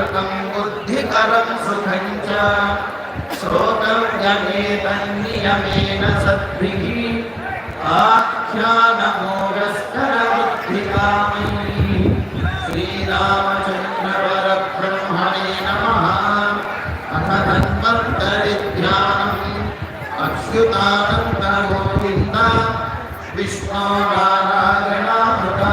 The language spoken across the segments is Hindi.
सौभ्रातृकं बुद्धिकरं सुखं च। श्रोतव्यमेतन्नियमेन सद्भिः। आख्यानमोगस्करबुद्धिकामैः श्रीरामचन्द्रपरब्रह्मणे नमः। अथ धन्वन्तरिध्यानम् अच्युतानन्दगोविन्द विष्णो नारायणामृता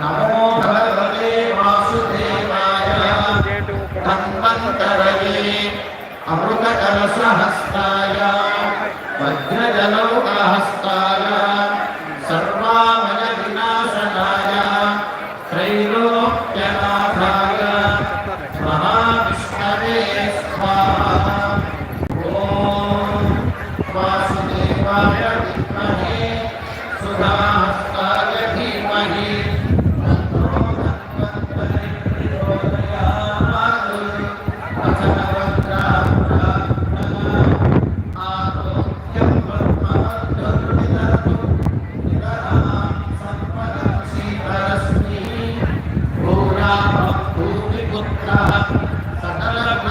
నమో భగవతే వాసుదేవాయ ధన్వంతరయే అమృత కలసహస్తాయ వజ్రజలౌకహస్తాయ सुधा